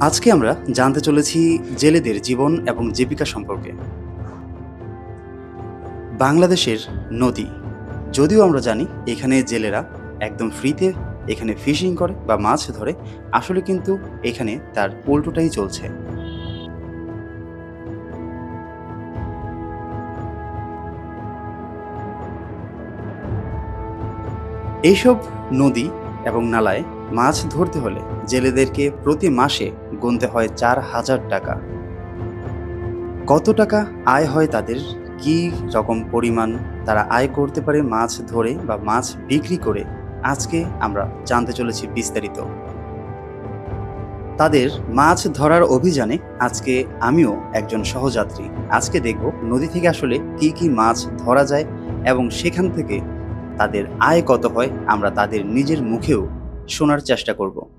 আজকে আমরা জানতে চলেছি জেলেদের জীবন এবং জীবিকা সম্পর্কে। বাংলাদেশের নদী। যদিও আমরা জানি এখানে জেলেরা একদম ফ্রিতে এখানে ফিশিং করে বা মাছ ধরে, আসলে কিন্তু এখানে তার উল্টোটাই চলছে। এইসব নদী এবং নালায় মাছ ধরতে হলে জেলেদেরকে প্রতি মাসে গুনতে হয় চার হাজার টাকা। কত টাকা আয় হয় তাদের? কি রকম পরিমাণ তারা আয় করতে পারে মাছ ধরে বা মাছ বিক্রি করে? আজকে আমরা জানতে চলেছি বিস্তারিত। তাদের মাছ ধরার অভিযানে আজকে আমিও একজন সহযাত্রী। আজকে দেখব নদী থেকে আসলে কি কি মাছ ধরা যায় এবং সেখান থেকে তাদের আয় কত হয় আমরা তাদের নিজের মুখেও শোনার চেষ্টা করব।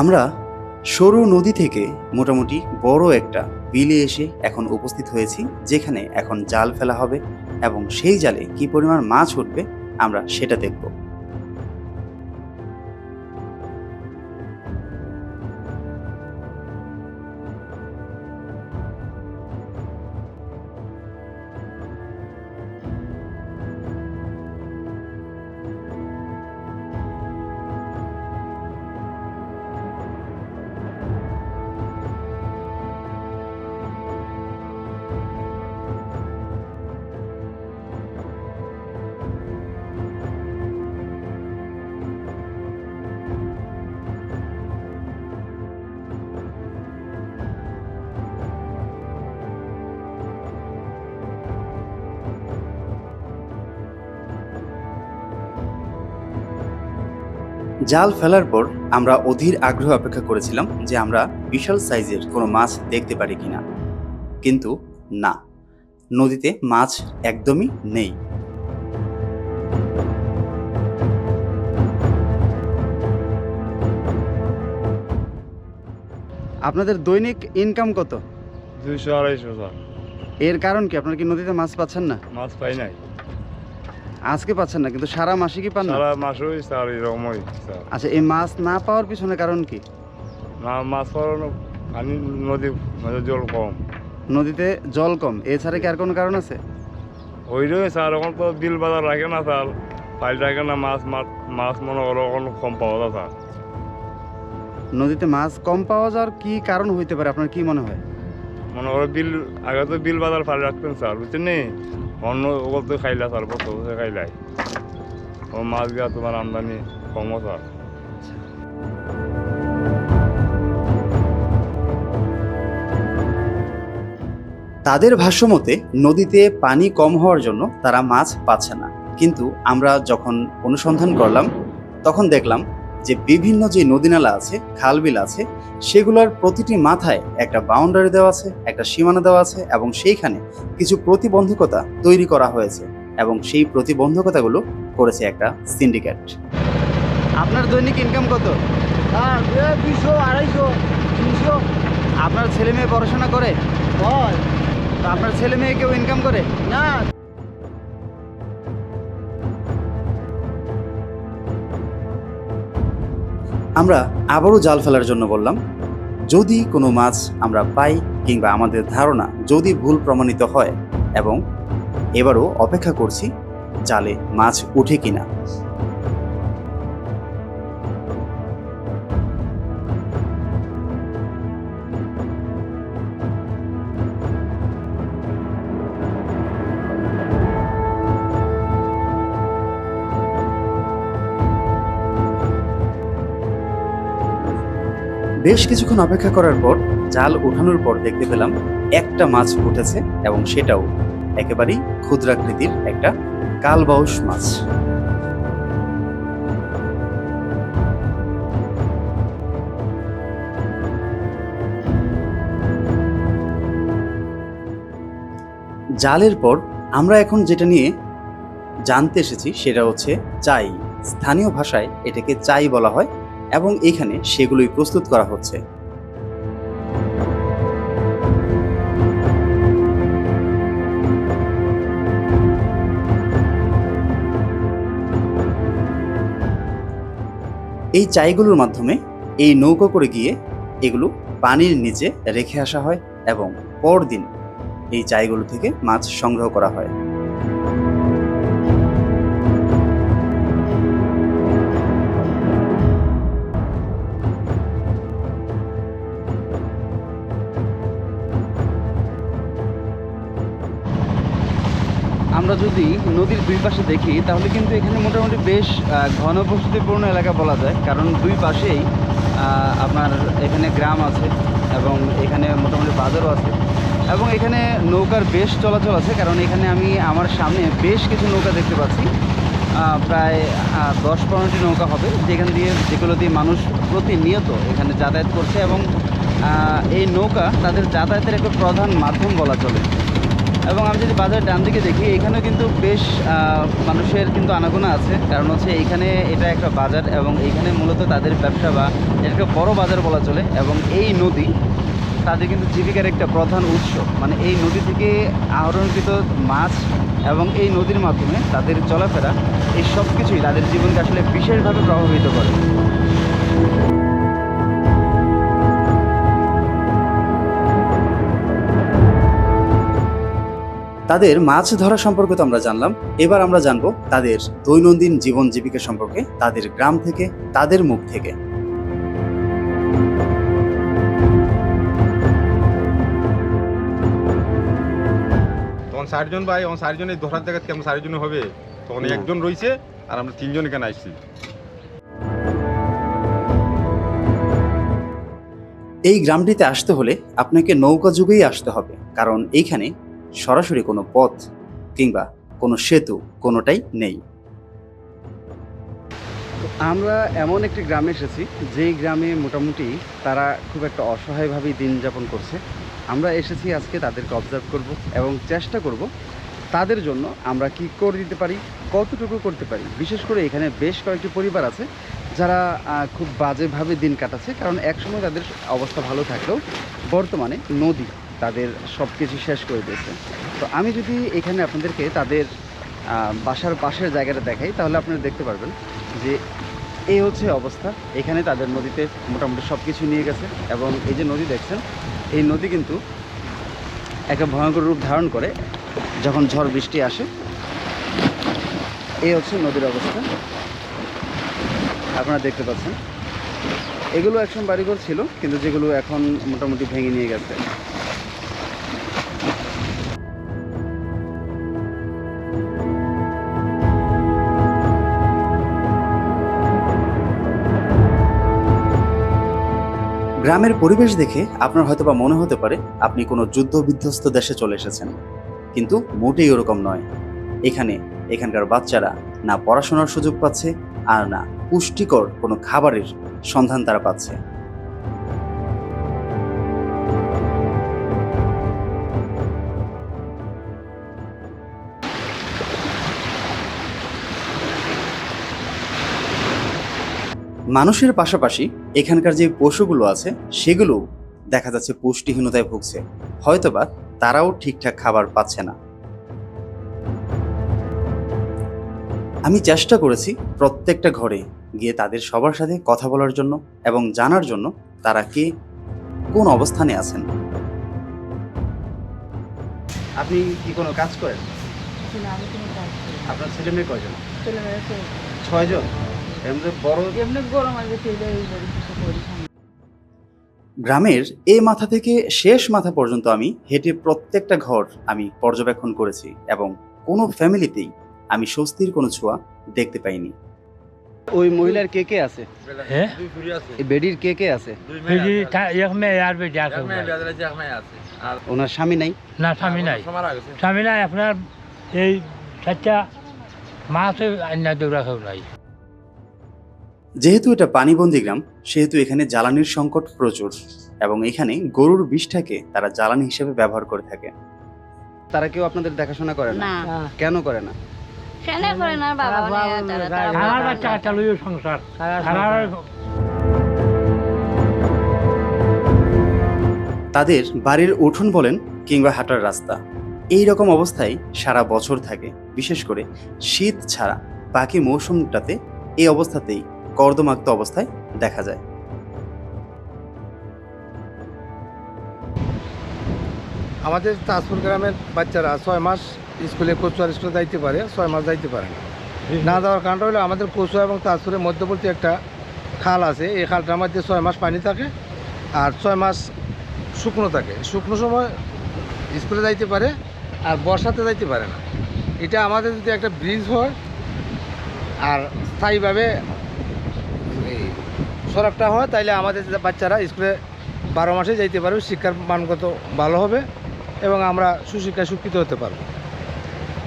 আমরা সরু নদী থেকে মোটামুটি বড় একটা বিলে এসে এখন উপস্থিত হয়েছি, যেখানে এখন জাল ফেলা হবে এবং সেই জালে কি পরিমাণ মাছ উঠবে আমরা সেটা দেখব। জাল ফেলার পর আমরা অধীর আগ্রহ অপেক্ষা করেছিলাম যে আমরা বিশাল সাইজের কোনো মাছ দেখতে পারি কিনা। কিন্তু না নদীতে মাছ একদমই নেই। আপনাদের দৈনিক ইনকাম কত? দুইশো আড়াইশো এর কারণ কি? আপনারা কি নদীতে মাছ পাচ্ছেন না? মাছ পাই নাই। আজকে পাচ্ছেন না কিন্তু সারা মাসে কি পান না? সারা মাসই স্যার এরকমই স্যার আচ্ছা এই মাছ না পাওয়ার পিছনে কারণ কি? না মাছ পাওয়ার পানি নদী নদীর জল কম। নদীতে জল কম এছাড়া কি আর কোনো কারণ আছে? ওইটাই স্যার এখন তো বিল বাজার রাখে না স্যার ফাইল রাখে না মাছ মাছ মাছ মনে করো এখন কম পাওয়া যায় স্যার নদীতে মাছ কম পাওয়া যাওয়ার কি কারণ হইতে পারে আপনার কি মনে হয়? মনে করো বিল আগে তো বিল বাজার ফাইল রাখতেন স্যার বুঝছেন নি? অন্য ওগুলো খাইলা স্যার বছর বছর খাইলাই। ও মাছ গিয়া তোমার আমদানি কমও স্যার তাদের ভাষ্যমতে, নদীতে পানি কম হওয়ার জন্য তারা মাছ পাচ্ছে না। কিন্তু আমরা যখন অনুসন্ধান করলাম, তখন দেখলাম যে বিভিন্ন যে নদীনালা আছে খালবিল আছে সেগুলোর প্রতিটি মাথায় একটা বাউন্ডারি দেওয়া আছে একটা সীমানা দেওয়া আছে এবং সেইখানে কিছু প্রতিবন্ধকতা তৈরি করা হয়েছে এবং সেই প্রতিবন্ধকতাগুলো করেছে একটা সিন্ডিকেট আপনার দৈনিক ইনকাম কত? হ্যাঁ দুইশো আড়াইশো তিনশো। আপনার ছেলে মেয়ে পড়াশোনা করে? হয়। তো আপনার ছেলে মেয়ে কেউ ইনকাম করে? না। আমরা আবারও জাল ফেলার জন্য বললাম, যদি কোনো মাছ আমরা পাই কিংবা আমাদের ধারণা যদি ভুল প্রমাণিত হয় এবং এবারও অপেক্ষা করছি জালে মাছ উঠে কিনা। বেশ কিছুক্ষণ অপেক্ষা করার পর জাল ওঠানোর পর দেখতে পেলাম একটা মাছ উঠেছে এবং সেটাও একেবারেই ক্ষুদ্রাকৃতির একটা কালবাউস মাছ। জালের পর আমরা এখন যেটা নিয়ে জানতে এসেছি সেটা হচ্ছে চাই। স্থানীয় ভাষায় এটাকে চাই বলা হয়। এবং এখানে সেগুলোই প্রস্তুত করা হচ্ছে। এই চাইগুলোর মাধ্যমে এই নৌকো করে গিয়ে এগুলো পানির নিচে রেখে আসা হয় এবং পরদিন এই চাইগুলো থেকে মাছ সংগ্রহ করা হয়। আমরা যদি নদীর দুই পাশে দেখি, তাহলে কিন্তু এখানে মোটামুটি বেশ ঘনবসতিপূর্ণ এলাকা বলা যায়। কারণ দুই পাশেই আপনার এখানে গ্রাম আছে এবং এখানে মোটামুটি বাজারও আছে। এবং এখানে নৌকার বেশ চলাচল আছে, কারণ এখানে আমি আমার সামনে বেশ কিছু নৌকা দেখতে পাচ্ছি। প্রায় দশ পনেরোটি নৌকা হবে, যেখান দিয়ে যেগুলো দিয়ে মানুষ প্রতিনিয়ত এখানে যাতায়াত করছে এবং এই নৌকা তাদের যাতায়াতের একটা প্রধান মাধ্যম বলা চলে। এবং আমি যদি বাজারের ডান দিকে দেখি, এখানেও কিন্তু বেশ মানুষের কিন্তু আনাগোনা আছে। কারণ হচ্ছে এখানে এটা একটা বাজার এবং এইখানে মূলত তাদের ব্যবসা বা একটা বড় বাজার বলা চলে এবং এই নদী তাদের কিন্তু জীবিকার একটা প্রধান উৎস। মানে এই নদী থেকে আহরণকৃত মাছ এবং এই নদীর মাধ্যমে তাদের চলাফেরা, এই সব কিছুই তাদের জীবনকে আসলে বিশেষভাবে প্রভাবিত করে। তাদের মাছ ধরা সম্পর্কে তো আমরা জানলাম। এবার আমরা জানব তাদের দৈনন্দিন জীবন জীবিকা সম্পর্কে তাদের গ্রাম থেকে তাদের মুখ থেকে। তখন চারজন ভাই আমার চারজনের ধরার জায়গা কেমন চারজন হবে? তখন একজন রয়েছে আর আমরা তিনজন এখানে আসছি। এই গ্রামটিতে আসতে হলে আপনাকে নৌকা যুগেই আসতে হবে। কারণ এইখানে সরাসরি কোনো পথ কিংবা কোনো সেতু কোনোটাই নেই। আমরা এমন একটি গ্রামে এসেছি, যেই গ্রামে মোটামুটি তারা খুব একটা অসহায়ভাবেই দিন যাপন করছে। আমরা এসেছি আজকে তাদেরকে অবজার্ভ করব এবং চেষ্টা করব তাদের জন্য আমরা কি করে দিতে পারি, কতটুকু করতে পারি। বিশেষ করে এখানে বেশ কয়েকটি পরিবার আছে, যারা খুব বাজেভাবে দিন কাটাচ্ছে, কারণ একসময় তাদের অবস্থা ভালো থাকলেও বর্তমানে নদী তাদের সব কিছু শেষ করে দিয়েছে। তো আমি যদি এখানে আপনাদেরকে তাদের বাসার পাশের জায়গাটা দেখাই, তাহলে আপনারা দেখতে পারবেন যে এই হচ্ছে অবস্থা। এখানে তাদের নদীতে মোটামুটি সব কিছু নিয়ে গেছে এবং এই যে নদী দেখছেন, এই নদী কিন্তু একটা ভয়ঙ্কর রূপ ধারণ করে যখন ঝড় বৃষ্টি আসে। এই হচ্ছে নদীর অবস্থা। আপনারা দেখতে পাচ্ছেন। এগুলো একসময় বাড়িঘর ছিল, কিন্তু যেগুলো এখন মোটামুটি ভেঙে নিয়ে গেছে। গ্রামের পরিবেশ দেখে আপনার হয়তো বা মনে হতে পারে আপনি কোনো যুদ্ধ বিধ্বস্ত দেশে চলে এসেছেন। কিন্তু মোটেই ওরকম নয়। এখানে এখানকার বাচ্চারা না পড়াশোনার সুযোগ পাচ্ছে আর না পুষ্টিকর কোনো খাবারের সন্ধান তারা পাচ্ছে। মানুষের পাশাপাশি এখানকার যে পশুগুলো আছে সেগুলো দেখা যাচ্ছে পুষ্টিহীনতায় ভুগছে। হয়তোবা তারাও ঠিকঠাক খাবার পাচ্ছে না। আমি চেষ্টা করেছি প্রত্যেকটা ঘরে গিয়ে তাদের সবার সাথে কথা বলার জন্য এবং জানার জন্য তারা কে কোন অবস্থানে আছেন। আপনি কি কোনো কাজ করেন। আপনার ছেলে মেয়ে কয়জন? ছয়জন? বড় এমনি গরম আছে। গ্রামের এই মাথা থেকে শেষ মাথা পর্যন্ত আমি হেঁটে প্রত্যেকটা ঘর আমি পর্যবেক্ষণ করেছি এবং কোনো ফ্যামিলিতেই আমি স্বস্তির কোনো ছোঁয়া দেখতে পাইনি। ওই মহিলার কে কে আছে? হ্যাঁ বেডির কে কে আছে? ওনার স্বামী নাই? না স্বামী নাই। স্বামী নাই আপনার এই চারটা মাছ আন্না দৌড়া খাও নাই। যেহেতু এটা পানিবন্দী গ্রাম সেহেতু এখানে জ্বালানির সংকট প্রচুর এবং এখানে গরুর বিষটাকে তারা জ্বালানি হিসেবে ব্যবহার করে থাকে। তারা কেউ আপনাদের দেখাশোনা করে না? না। কেন করে না? করে বাবা তারা বাচ্চা। সংসার। তাদের বাড়ির উঠোন বলেন কিংবা হাঁটার রাস্তা। এই রকম অবস্থায় সারা বছর থাকে। বিশেষ করে শীত ছাড়া বাকি মৌসুমটাতে এই অবস্থাতেই কর্দমাক্ত অবস্থায় দেখা যায়। আমাদের তাজপুর গ্রামের বাচ্চারা ছয় মাস স্কুলে কচুয়ার স্কুলে যাইতে পারে, ছয় মাস যাইতে পারে না। যাওয়ার কারণটা হলো আমাদের কচুয়া এবং তাজপুরের মধ্যবর্তী একটা খাল আছে, এই খালটার মধ্যে ছয় মাস পানি থাকে আর ছয় মাস শুকনো থাকে। শুকনো সময় স্কুলে যাইতে পারে আর বর্ষাতে যাইতে পারে না। এটা আমাদের যদি একটা ব্রিজ হয় আর স্থায়ীভাবে সড়কটা হয়, তাইলে আমাদের বাচ্চারা স্কুলে বারো মাসে যাইতে পারবে, শিক্ষার মানগত ভালো হবে এবং আমরা সুশিক্ষায় শিক্ষিত হতে পারব।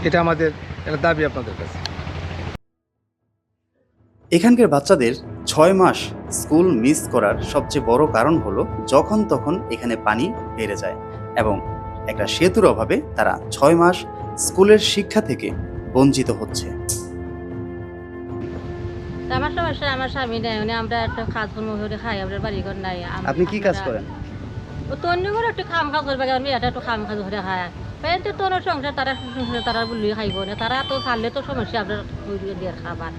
এটা আমাদের একটা দাবি আপনাদের কাছে। এখানকার বাচ্চাদের ছয় মাস স্কুল মিস করার সবচেয়ে বড় কারণ হলো যখন তখন এখানে পানি বেড়ে যায় এবং একটা সেতুর অভাবে তারা ছয় মাস স্কুলের শিক্ষা থেকে বঞ্চিত হচ্ছে। তা আমার সমস্যা আমার স্বামী নেই মানে আমরা একটা কাজ কর্ম করে খাই আমরা বাড়ি ঘর নাই আপনি কি কাজ করেন? ও করে একটু খাম খাজ করবে আমি এটা একটু খাম করে খায়। তোর সংসার তারা তারা বলি খাইব না তারা তো খালে তো সমস্যা আমরা ওই দিয়ে খাবার।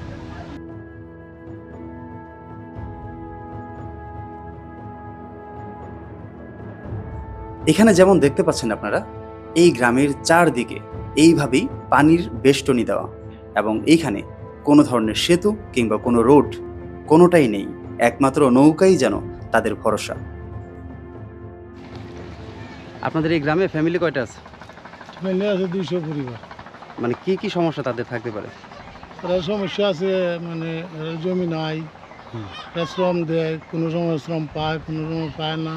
এখানে যেমন দেখতে পাচ্ছেন আপনারা এই গ্রামের চারদিকে এইভাবেই পানির বেষ্টনী দেওয়া এবং এইখানে কোনো ধরনের সেতু কিংবা কোনো রোড কোনোটাই নেই একমাত্র নৌকাই যেন তাদের ভরসা। আপনাদের এই গ্রামে ফ্যামিলি কয়টা আছে? ফেলে আছে দুইশো পরিবার। মানে কি কি সমস্যা তাদের থাকতে পারে? তারা সমস্যা আছে মানে জমি নাই শ্রম দেয় কোনো সময় শ্রম পায় কোনো সময় পায় না।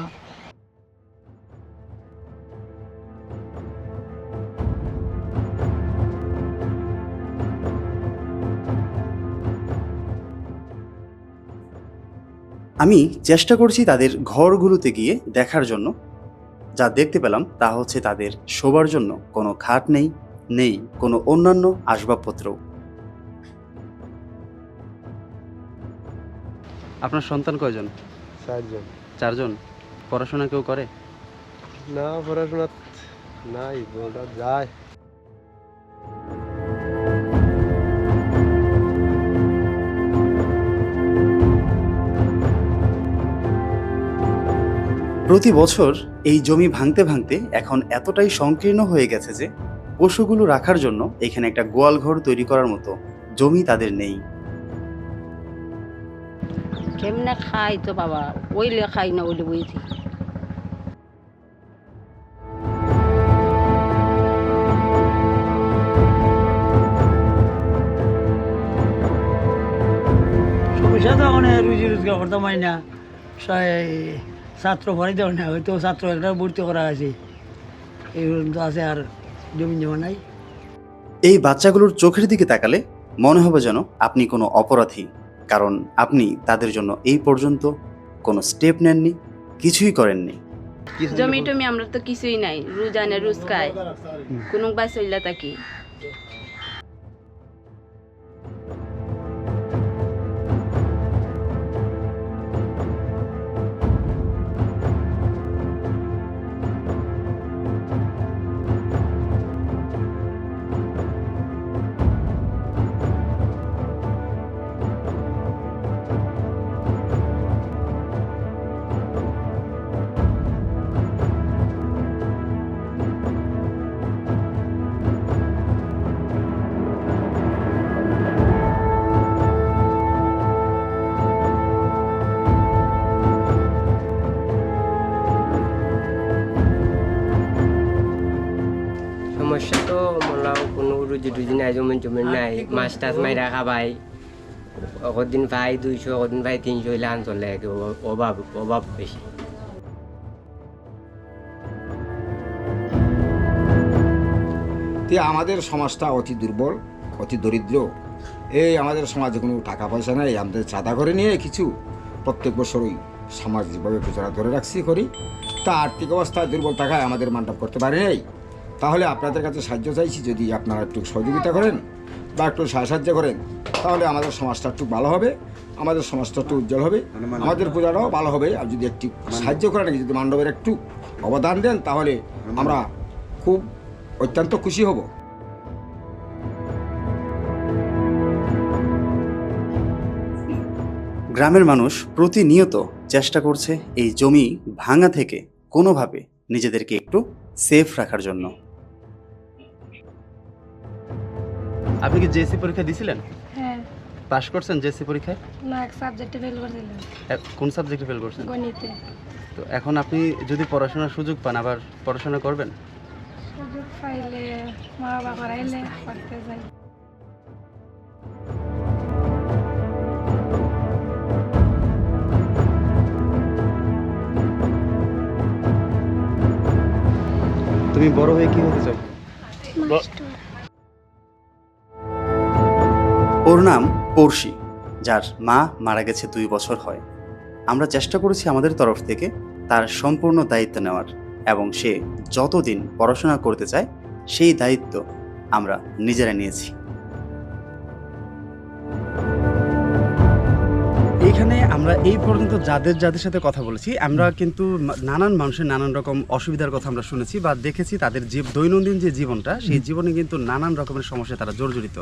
আমি চেষ্টা করছি তাদের ঘরগুলোতে গিয়ে দেখার জন্য। যা দেখতে পেলাম তা হচ্ছে তাদের শোবার জন্য কোনো খাট নেই নেই কোনো অন্যান্য আসবাবপত্র। আপনার সন্তান কয়জন? চারজন। চারজন? পড়াশোনা কেউ করে? না পড়াশোনা নাই যায়। প্রতি বছর এই জমি ভাঙতে ভাঙতে এখন এতটাই সংকীর্ণ হয়ে গেছে যে পশুগুলো রাখার জন্য এখানে একটা গোয়াল ঘর তৈরি করার মতো জমি তাদের নেই। কেমনে খাই তো বাবা? ওইলে খাই না ওইলে বুঝছি। সমস্যা তো রুজি রোজগার করতে পারি না। ছাত্র ভরাই দেওয়া না হয়তো ছাত্র একটা ভর্তি করা আছে এইগুলো তো আছে আর জমি জমা নাই। এই বাচ্চাগুলোর চোখের দিকে তাকালে মনে হবে যেন আপনি কোনো অপরাধী কারণ আপনি তাদের জন্য এই পর্যন্ত কোনো স্টেপ নেননি কিছুই করেননি। জমি টমি আমরা তো কিছুই নাই রুজ আনে রুজ খাই কোনো বাই চললে থাকি সমস্যা তো মোলাও কোনো রুজি টুজি নাই জমিন জমিন নাই। মাছ টাছ মাইরা খাবাই। অকদিন পাই দুইশো অকদিন পাই তিনশো ইলান চলে অভাব- অভাব বেশি আমাদের সমাজটা অতি দুর্বল অতি দরিদ্র। এই আমাদের সমাজে কোনো টাকা পয়সা নেই আমাদের চাঁদা করে নিয়ে কিছু প্রত্যেক বছরই সামাজিকভাবে গুজরা ধরে রাখছি করি তা আর্থিক অবস্থা দুর্বল থাকায় আমাদের মান্ডপ করতে পারে নাই। তাহলে আপনাদের কাছে সাহায্য চাইছি যদি আপনারা একটু সহযোগিতা করেন বা একটু সাহায্য করেন তাহলে আমাদের সমাজটা একটু ভালো হবে আমাদের সমাজটা একটু উজ্জ্বল হবে আমাদের পূজাটাও ভালো হবে। আর যদি একটু সাহায্য করেন যদি মান্ডবের একটু অবদান দেন তাহলে আমরা খুব অত্যন্ত খুশি হব। গ্রামের মানুষ প্রতিনিয়ত চেষ্টা করছে এই জমি ভাঙা থেকে কোনোভাবে নিজেদেরকে একটু সেফ রাখার জন্য। আপনি কি জেসি পরীক্ষা দিছিলেন? হ্যাঁ। পাশ করছেন জেসি পরীক্ষায়? না এক সাবজেক্টে ফেল করছিলাম। কোন সাবজেক্টে ফেল করছেন? গণিতে। তো এখন আপনি যদি পড়াশোনার সুযোগ পান আবার পড়াশোনা করবেন? সুযোগ পাইলে মা বাবা করাইলে করতে যাই। তুমি বড় হয়ে কি হতে চাও? ওর নাম পড়শি, যার মা মারা গেছে দুই বছর হয়। আমরা চেষ্টা করেছি আমাদের তরফ থেকে তার সম্পূর্ণ দায়িত্ব নেওয়ার এবং সে যতদিন পড়াশোনা করতে চায়, সেই দায়িত্ব আমরা নিজেরা নিয়েছি। এইখানে আমরা এই পর্যন্ত যাদের যাদের সাথে কথা বলেছি আমরা কিন্তু নানান মানুষের নানান রকম অসুবিধার কথা আমরা শুনেছি বা দেখেছি তাদের যে দৈনন্দিন যে জীবনটা সেই জীবনে কিন্তু নানান রকমের সমস্যায় তারা জর্জরিত।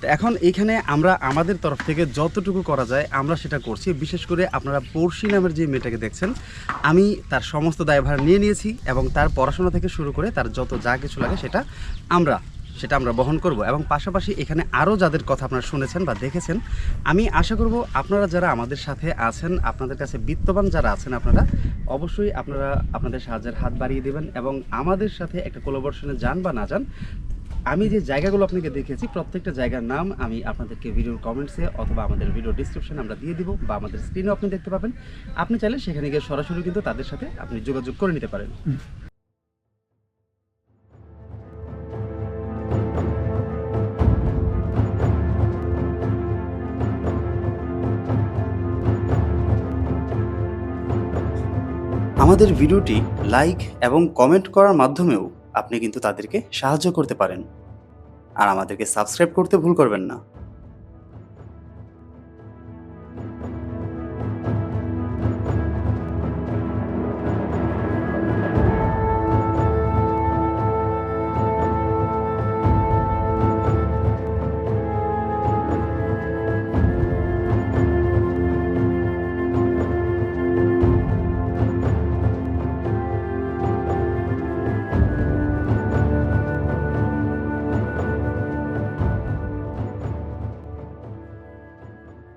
তো এখন এইখানে আমরা আমাদের তরফ থেকে যতটুকু করা যায় আমরা সেটা করছি। বিশেষ করে আপনারা পড়শি নামের যে মেয়েটাকে দেখছেন আমি তার সমস্ত দায়ভার নিয়ে নিয়েছি এবং তার পড়াশোনা থেকে শুরু করে তার যত যা কিছু লাগে সেটা আমরা সেটা আমরা বহন করব এবং পাশাপাশি এখানে আরও যাদের কথা আপনারা শুনেছেন বা দেখেছেন, আমি আশা করব আপনারা যারা আমাদের সাথে আছেন, আপনাদের কাছে বিত্তবান যারা আছেন আপনারা, অবশ্যই আপনারা আপনাদের সাহায্যের হাত বাড়িয়ে দেবেন এবং আমাদের সাথে একটা কোলাবর্শনে যান বা না যান, আমি যে জায়গাগুলো আপনাকে দেখেছি, প্রত্যেকটা জায়গার নাম আমি আপনাদেরকে ভিডিওর কমেন্টসে অথবা আমাদের ভিডিও ডিসক্রিপশনে আমরা দিয়ে দিব বা আমাদের স্ক্রিনেও আপনি দেখতে পাবেন। আপনি চাইলে সেখানে গিয়ে সরাসরি কিন্তু তাদের সাথে আপনি যোগাযোগ করে নিতে পারেন। আমাদের ভিডিওটি লাইক এবং কমেন্ট করার মাধ্যমেও আপনি কিন্তু তাদেরকে সাহায্য করতে পারেন। আর আমাদেরকে সাবস্ক্রাইব করতে ভুল করবেন না।